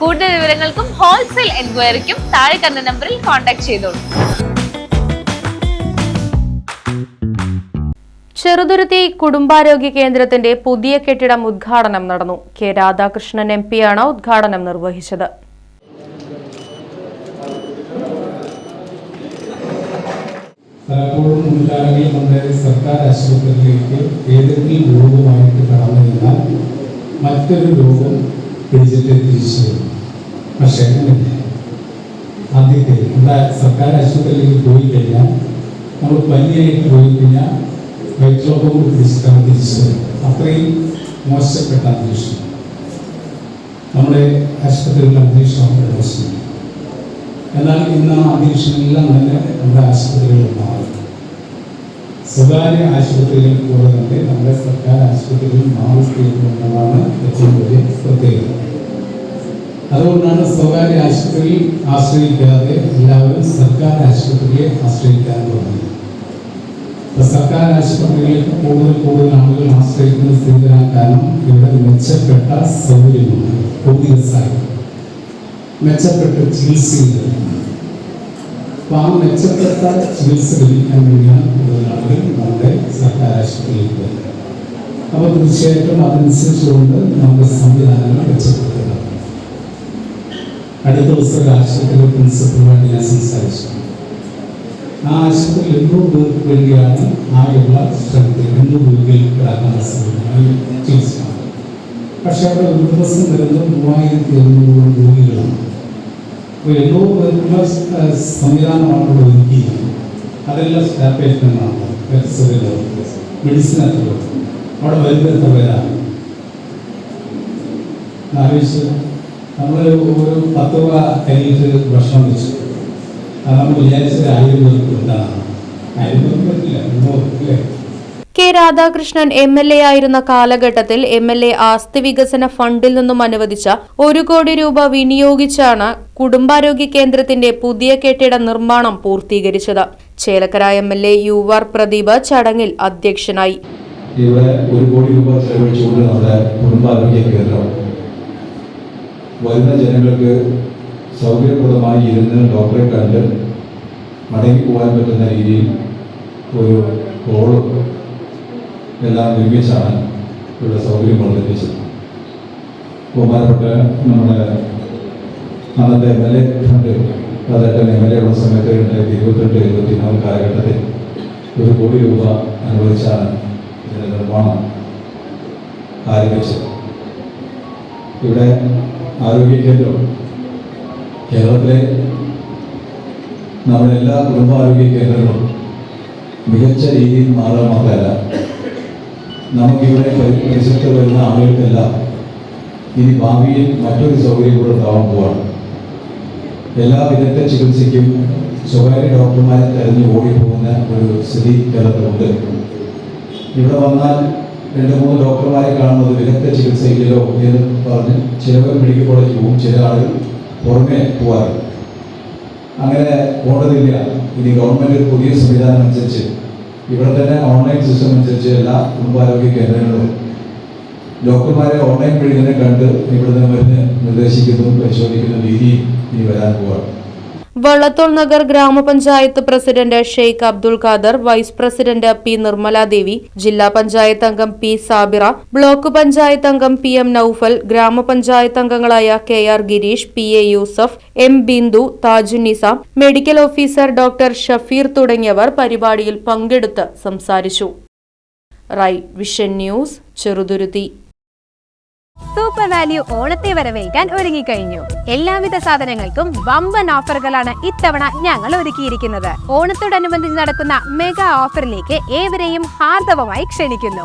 കൂടുതൽ വിവരങ്ങൾക്കും ഹോൾസെയിൽ എൻക്വയറിക്കും താഴെ കണ്ട നമ്പറിൽ കോൺടാക്ട് ചെയ്തോളൂ ചെറുതുരുത്തി കുടുംബാരോഗ്യ കേന്ദ്രത്തിന്റെ പുതിയ കെട്ടിടം ഉദ്ഘാടനം നടന്നു. കെ രാധാകൃഷ്ണൻ എം ആണ് ഉദ്ഘാടനം നിർവഹിച്ചത്. പലപ്പോഴും മുൻകാലങ്ങളിൽ നമ്മുടെ സർക്കാർ ആശുപത്രിയിലേക്ക് ഏതെങ്കിലും രോഗമായിട്ട് കടന്നു നിന്നാൽ മറ്റൊരു രോഗം പിടിച്ചിട്ട് തിരിച്ചു വരും പക്ഷേ ആദ്യത്തെ നമ്മുടെ സർക്കാർ ആശുപത്രിയിലേക്ക് പോയി കഴിഞ്ഞാൽ നമ്മൾ പനിയായിട്ട് പോയി കഴിഞ്ഞാൽ കൂടി പിടിച്ചിട്ടാണ് തിരിച്ചു വരും അത്രയും മോശപ്പെട്ട അന്തരീക്ഷം നമ്മുടെ ആശുപത്രികളിലെ അന്തരീക്ഷമാണ് മോശം എന്നാൽ ഇന്ന് ആ അന്തരീക്ഷമെല്ലാം തന്നെ നമ്മുടെ ആശുപത്രികളിൽ മാറി സ്വകാര്യ ആശുപത്രികളിൽ കൂടെ തന്നെ നമ്മുടെ സർക്കാർ ആശുപത്രികളിൽ മാറിത്തീരുന്നതാണ് ഏറ്റവും വലിയ പ്രത്യേകത. അതുകൊണ്ടാണ് സ്വകാര്യ ആശുപത്രിയിൽ ആശ്രയിക്കാതെ എല്ലാവരും സർക്കാർ ആശുപത്രിയെ ആശ്രയിക്കാൻ തുടങ്ങി. സർക്കാർ ആശുപത്രികളിലേക്ക് കൂടുതൽ കൂടുതൽ ആളുകൾ ആശ്രയിക്കുന്ന സ്ഥിതിരാൻ കാരണം ഇവിടെ മെച്ചപ്പെട്ട സൗകര്യമുണ്ട്. സഹായം മെച്ചപ്പെട്ട ചികിത്സയുണ്ട്. അപ്പൊ ആ മെച്ചപ്പെട്ട ചികിത്സ ലഭിക്കാൻ വേണ്ടിയാണ് കൂടുതൽ നമ്മുടെ സർക്കാർ ആശുപത്രിയിലേക്ക് വരുന്നത് അപ്പോൾ തീർച്ചയായിട്ടും അതനുസരിച്ചുകൊണ്ട് നമ്മുടെ സംവിധാനങ്ങൾ മെച്ചപ്പെടുത്തുന്നത് അടുത്ത ദിവസം ആശുപത്രിയിലെ പ്രിൻസിപ്പളുമായിട്ട് ഞാൻ സംസാരിച്ചു. ആ ആശുപത്രിയിൽ എണ്ണൂറ് പേർക്ക് വേണ്ടിയാണ് ആയുള്ള ശ്രമത്തിൽ എണ്ണൂറ് രോഗികൾ ചികിത്സ. പക്ഷേ അവിടെ ഒരു ദിവസം വരുന്നത് മൂവായിരത്തി എണ്ണൂറ് രോഗികളാണ്. ഏഹ്, സംവിധാനമാണ് ഒരുക്കിയത് അതെല്ലാം സ്റ്റാപ്പേഷനാണ് മെഡിസിൻ എത്ര അവിടെ വരുന്ന പേരാണ് ആലോചിച്ച് നമ്മൾ ഒരു പത്ത് രൂപ കഴിഞ്ഞിട്ട് ഭക്ഷണം വെച്ചു അത് നമ്മൾ വിചാരിച്ചത് ആയിരം പേർക്ക് പേർക്ക് പറ്റില്ല എണ്ണൂറ് അല്ലേ K Radhakrishnan M L A ആയിരുന്ന കാലഘട്ടത്തിൽ എം എൽ എ ആസ്തി വികസന ഫണ്ടിൽ നിന്നും അനുവദിച്ച ഒരു കോടി രൂപ വിനിയോഗിച്ചാണ് കുടുംബാരോഗ്യ കേന്ദ്രത്തിന്റെ പുതിയ കെട്ടിട നിർമ്മാണം പൂർത്തീകരിച്ചത്. Chelakkara M L A U R Pradeep ചടങ്ങിൽ അധ്യക്ഷനായി. ഇവിടെ ഒരു കോടി രൂപ ചെലവഴിച്ചുകൊണ്ട് നമ്മുടെ കുടുംബാരോഗ്യ കേന്ദ്രം വരുന്ന ജനങ്ങൾക്ക് സൗകര്യപ്രദമായി ഇരുന്ന് ഡോക്ടറെ കണ്ട് മടങ്ങി പോകാൻ പറ്റുന്ന രീതിയിൽ ഒരു ഹോളും എല്ലാം നിർമ്മിച്ചാണ് ഇവിടെ സൗകര്യം വർദ്ധിപ്പിച്ചത് ബഹുമാനപ്പെട്ട നമ്മുടെ അന്നത്തെ എം എൽ എ ഫണ്ട് അതായത് എം എൽ എ ഉള്ള സമയത്ത് രണ്ടായിരത്തി ഇരുപത്തിരണ്ട് ഇരുപത്തി നാല് കാലഘട്ടത്തിൽ ഒരു കോടി രൂപ അനുവദിച്ചാണ് ഇതിന്റെ നിർമ്മാണം ആരംഭിച്ചത്. ഇവിടെ ആരോഗ്യ കേന്ദ്രം കേരളത്തിലെ നമ്മുടെ എല്ലാ കുടുംബാരോഗ്യ കേന്ദ്രങ്ങളും മികച്ച രീതിയിൽ മാറുക മാത്രമല്ല നമുക്കിവിടെ പരിശുദ്ധ വരുന്ന ആളുകൾക്കെല്ലാം ഇനി ഭാവിയിൽ മറ്റൊരു സൗകര്യം കൂടെ ഉണ്ടാവാൻ പോവാണ്. എല്ലാ വിദഗ്ധ ചികിത്സയ്ക്കും സ്വകാര്യ ഡോക്ടർമാരെ തെരഞ്ഞു ഓടിപ്പോകുന്ന ഒരു സ്ഥിതി കേരളത്തിലുണ്ട് ഇവിടെ വന്നാൽ രണ്ട് മൂന്ന് ഡോക്ടർമാരെ കാണുന്നത് വിദഗ്ധ ചികിത്സയിലോ എന്ന് പറഞ്ഞ് ചിലവർ മെഡിക്കൽ കോളേജിൽ പോകും. ചില ആളുകൾ പുറമെ പോകാറുണ്ട് അങ്ങനെ പോകേണ്ടതില്ല ഇനി ഗവൺമെന്റ് പുതിയ സംവിധാനം അനുസരിച്ച് ഇവിടെ തന്നെ ഓൺലൈൻ സിസ്റ്റം അനുസരിച്ച് എല്ലാ കുടുംബാരോഗ്യ കേന്ദ്രങ്ങളും ഡോക്ടർമാരെ ഓൺലൈൻ വഴി തന്നെ കണ്ട് ഇവിടുന്ന് മരുന്ന് നിർദ്ദേശിക്കുന്നതും പരിശോധിക്കുന്ന രീതി ഇനി വരാൻ പോവാണ്. വള്ളത്തോൾ നഗർ ഗ്രാമപഞ്ചായത്ത് president Sheikh Abdul Khader vice president P Nirmaladevi ജില്ലാ പഞ്ചായത്ത് അംഗം പി സാബിറ ബ്ലോക്ക് പഞ്ചായത്ത് അംഗം പി എം നൌഫൽ ഗ്രാമപഞ്ചായത്ത് അംഗങ്ങളായ K R Girish P A Yusuf M Bindu Thajunnisa medical officer doctor Shafeer തുടങ്ങിയവർ പരിപാടിയിൽ പങ്കെടുത്ത് സംസാരിച്ചു. Rai Vision News Cheruthuruthy. Super value ഓണത്തെ വരവേൽക്കാൻ ഒരുങ്ങിക്കഴിഞ്ഞു. എല്ലാവിധ സാധനങ്ങൾക്കും വമ്പൻ ഓഫറുകളാണ് ഇത്തവണ ഞങ്ങൾ ഒരുക്കിയിരിക്കുന്നത്. ഓണത്തോടനുബന്ധിച്ച് നടക്കുന്ന മെഗാ ഓഫറിലേക്ക് ഏവരെയും ഹാർദവമായി ക്ഷണിക്കുന്നു.